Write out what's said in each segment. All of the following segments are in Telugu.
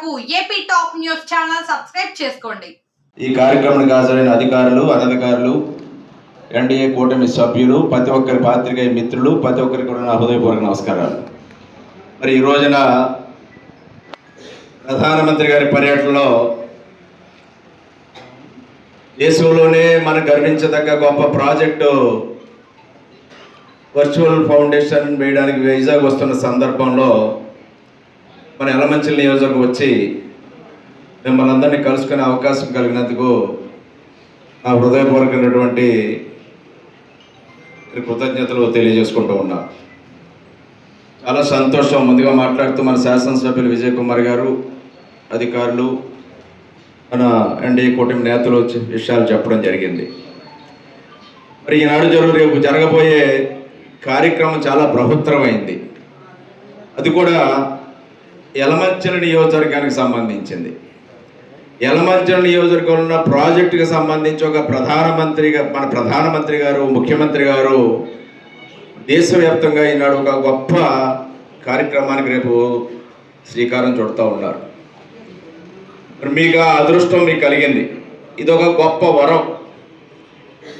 కొరకు AP top news channel subscribe చేసుకోండి. ఈ కార్యక్రమానికి హాజరైన అధికారులు అనధికారులు ఎన్డీఏ కూటమి సభ్యులు ప్రతి ఒక్కరి పాత్రికేయ మిత్రులు ప్రతి ఒక్కరికి కూడా నా హృదయపూర్వక నమస్కారాలు. మరి ఈ రోజున ప్రధానమంత్రి గారి పర్యటనలో దేశంలోనే మనం గర్వించదగ్గ గొప్ప ప్రాజెక్టు వర్చువల్ ఫౌండేషన్ వేయడానికి వైజాగ్ వస్తున్న సందర్భంలో మన ఎలమంచిల నియోజకవర్గం వచ్చి మిమ్మల్ని అందరినీ కలుసుకునే అవకాశం కలిగినందుకు నా హృదయపూర్వకమైనటువంటి కృతజ్ఞతలు తెలియజేసుకుంటూ ఉన్నా. చాలా సంతోషం. ముందుగా మాట్లాడుతూ మన శాసనసభ్యులు విజయ్ కుమార్ గారు అధికారులు మన ఎన్డీఏ కూటమి నేతలు విషయాలు చెప్పడం జరిగింది. మరి ఈనాడు జరుగు రేపు జరగబోయే కార్యక్రమం చాలా బృహత్తరమైంది అది కూడా యలమంచల నియోజకవర్గానికి సంబంధించింది. యలమంచల నియోజకవర్గంలో ఉన్న ప్రాజెక్టుకి సంబంధించి ఒక ప్రధానమంత్రిగా మన ప్రధానమంత్రి గారు ముఖ్యమంత్రి గారు దేశవ్యాప్తంగా ఈనాడు ఒక గొప్ప కార్యక్రమానికి రేపు శ్రీకారం చుడుతూ ఉన్నారు. మరి మీకు ఆ అదృష్టం మీకు కలిగింది. ఇది ఒక గొప్ప వరం.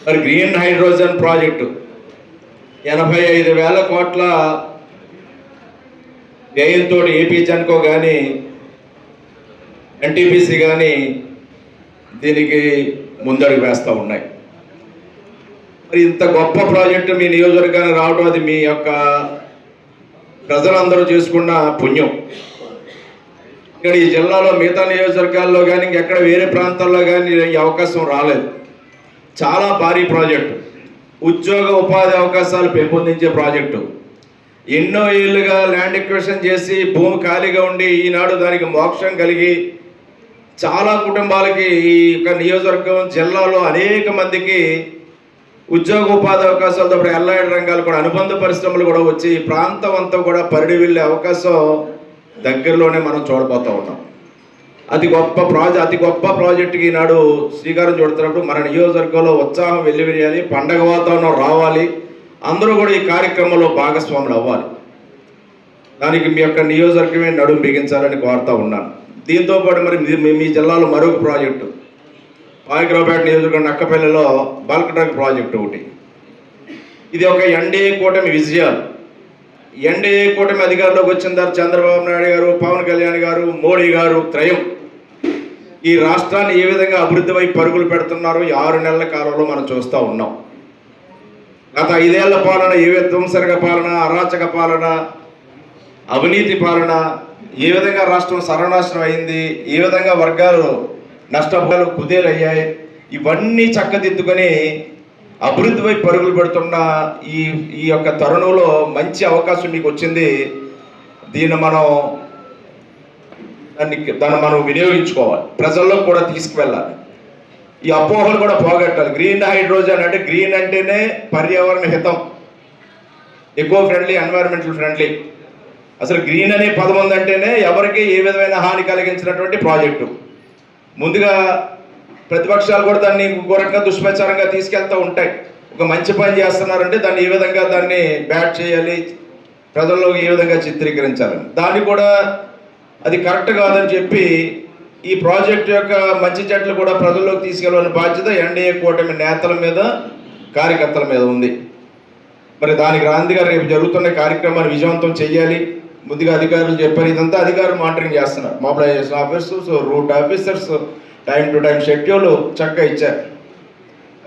మరి గ్రీన్ హైడ్రోజన్ ప్రాజెక్టు ఎనభై ఐదు వేల కోట్ల వ్యయంతో ఏపీ జన్కో కానీ ఎన్టీపీసీ కానీ దీనికి ముందడుగు వేస్తూ ఉన్నాయి. మరి ఇంత గొప్ప ప్రాజెక్టు మీ నియోజకవర్గానికి రావడం అది మీ యొక్క ప్రజలందరూ చేసుకున్న పుణ్యం. ఇక్కడ ఈ జిల్లాలో మిగతా నియోజకవర్గాల్లో కానీ ఇంకెక్కడ వేరే ప్రాంతాల్లో కానీ ఈ అవకాశం రాలేదు. చాలా భారీ ప్రాజెక్టు. ఉద్యోగ ఉపాధి అవకాశాలు పెంపొందించే ప్రాజెక్టు. ఎన్నో ఏళ్ళుగా ల్యాండ్ ఎక్వేషన్ చేసి భూమి ఖాళీగా ఉండి ఈనాడు దానికి మోక్షం కలిగి చాలా కుటుంబాలకి ఈ యొక్క నియోజకవర్గం జిల్లాలో అనేక మందికి ఉద్యోగ ఉపాధి అవకాశాలతో పాటు ఎల్లాయిడ్ రంగాలు కూడా అనుబంధ పరిశ్రమలు కూడా వచ్చి ఈ ప్రాంతం అంతా కూడా పరిడి వెళ్ళే అవకాశం దగ్గరలోనే మనం చూడబోతూ ఉన్నాం. అతి గొప్ప ప్రాజెక్ట్ అతి గొప్ప ప్రాజెక్టుకి ఈనాడు శ్రీకారం చూడుతున్నప్పుడు మన నియోజకవర్గంలో ఉత్సాహం వెల్లివిరియాలి పండగ వాతావరణం రావాలి. అందరూ కూడా ఈ కార్యక్రమంలో భాగస్వాములు అవ్వాలి. దానికి మీ యొక్క నియోజకవర్గమే నడుము బిగించాలని కోరుతా ఉన్నాను. దీంతో పాటు మరి మీ- మీ- జిల్లాలో మరొక ప్రాజెక్టు. పాయకరావుపేట నియోజకవర్గం నక్కపల్లిలో బల్క్ డ్రగ్ ప్రాజెక్టు ఒకటి. ఇది ఒక ఎన్డీఏ కూటమి విజయాలు. ఎన్డీఏ కూటమి అధికారంలోకి వచ్చిన తర్వాత చంద్రబాబు నాయుడు గారు పవన్ కళ్యాణ్ గారు మోడీ గారు త్రయం. ఈ రాష్ట్రాన్ని ఏ విధంగా అభివృద్ధి వైపు పరుగులు పెడుతున్నారో ఈ ఆరు నెలల కాలంలో మనం చూస్తూ ఉన్నాం. గత ఐదేళ్ళ పాలన ఏ విధ్వంసరక పాలన అరాచక పాలన అవినీతి పాలన ఏ విధంగా రాష్ట్రం సర్వనాశనం అయింది ఏ విధంగా వర్గాలు నష్టపోయాలు కుదేలయ్యాయి ఇవన్నీ చక్కదిద్దుకొని అభివృద్ధి వైపు పరుగులు పెడుతున్న ఈ ఈ యొక్క తరుణంలో మంచి అవకాశం మీకు వచ్చింది. దీన్ని మనం దాన్ని దాన్ని మనం వినియోగించుకోవాలి. ప్రజల్లో కూడా తీసుకువెళ్ళాలి. ఈ అపోహలు కూడా పోగొట్టాలి. గ్రీన్ హైడ్రోజన్ అంటే గ్రీన్ అంటేనే పర్యావరణ హితం. ఎకో ఫ్రెండ్లీ ఎన్వైరన్మెంటల్ ఫ్రెండ్లీ అసలు గ్రీన్ అనే పదం ఉందంటేనే ఎవరికి ఏ విధమైన హాని కలిగించినటువంటి ప్రాజెక్టు. ముందుగా ప్రతిపక్షాలు కూడా దాన్ని ఘోరంగా దుష్ప్రచారంగా తీసుకెళ్తూ ఉంటాయి. ఒక మంచి పని చేస్తున్నారంటే దాన్ని ఏ విధంగా దాన్ని బ్యాట్ చేయాలి ప్రజల్లో ఏ విధంగా చిత్రీకరించాలని. దాన్ని కూడా అది కరెక్ట్ కాదని చెప్పి ఈ ప్రాజెక్ట్ యొక్క మంచి చెట్లు కూడా ప్రజల్లోకి తీసుకెళ్ళాలని బాధ్యత ఎన్డీఏ కూటమి నేతల మీద కార్యకర్తల మీద ఉంది. మరి దానికి రాంది గారు రేపు జరుగుతున్న కార్యక్రమాన్ని విజయవంతం చేయాలి ముందుగా అధికారులు చెప్పారు ఇదంతా అధికారులు మానిటరింగ్ చేస్తున్నారు. Mobilisation officers route officers time to time schedule చక్కగా ఇచ్చారు.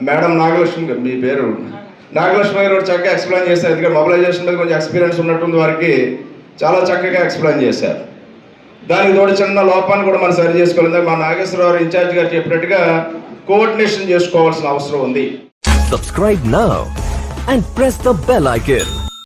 మేడం నాగలక్ష్మి గారు, మీ పేరు? నాగలక్ష్మి గారు చక్కగా ఎక్స్ప్లెయిన్ చేశారు. ఎందుకంటే మొబిలైజేషన్ మీద కొంచెం ఎక్స్పీరియన్స్ ఉన్నటువంటి వారికి. చాలా చక్కగా ఎక్స్ప్లెయిన్ చేశారు. దానికి తోడు చిన్న లోపాన్ని కూడా మనం సరి చేసుకోవాలి. మా నాగేశ్వరరావు ఇన్ఛార్జ్ గారు చెప్పినట్టుగా కోఆర్డినేషన్ చేసుకోవాల్సిన అవసరం ఉంది. Subscribe now and press the bell icon